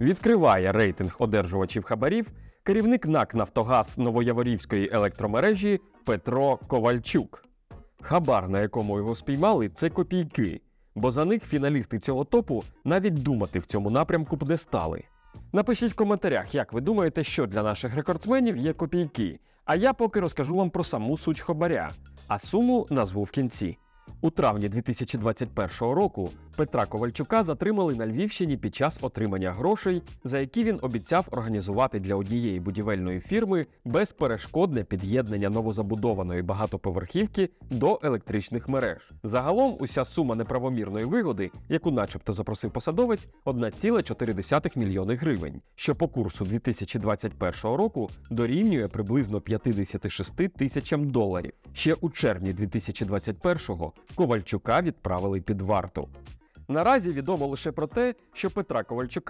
Відкриває рейтинг одержувачів хабарів керівник НАК Нафтогаз Новояворівської електромережі Петро Ковальчук. Хабар, на якому його спіймали, це копійки, бо за них фіналісти цього топу навіть думати в цьому напрямку б не стали. Напишіть в коментарях, як ви думаєте, що для наших рекордсменів є копійки. А я поки розкажу вам про саму суть хабаря, а суму назву в кінці. У травні 2021 року Петра Ковальчука затримали на Львівщині під час отримання грошей, за які він обіцяв організувати для однієї будівельної фірми безперешкодне під'єднання новозабудованої багатоповерхівки до електричних мереж. Загалом уся сума неправомірної вигоди, яку начебто запросив посадовець, 1,4 мільйони гривень, що по курсу 2021 року дорівнює приблизно 56 тисячам доларів. Ще у червні 2021-го Ковальчука відправили під варту. Наразі відомо лише про те, що Петра Ковальчука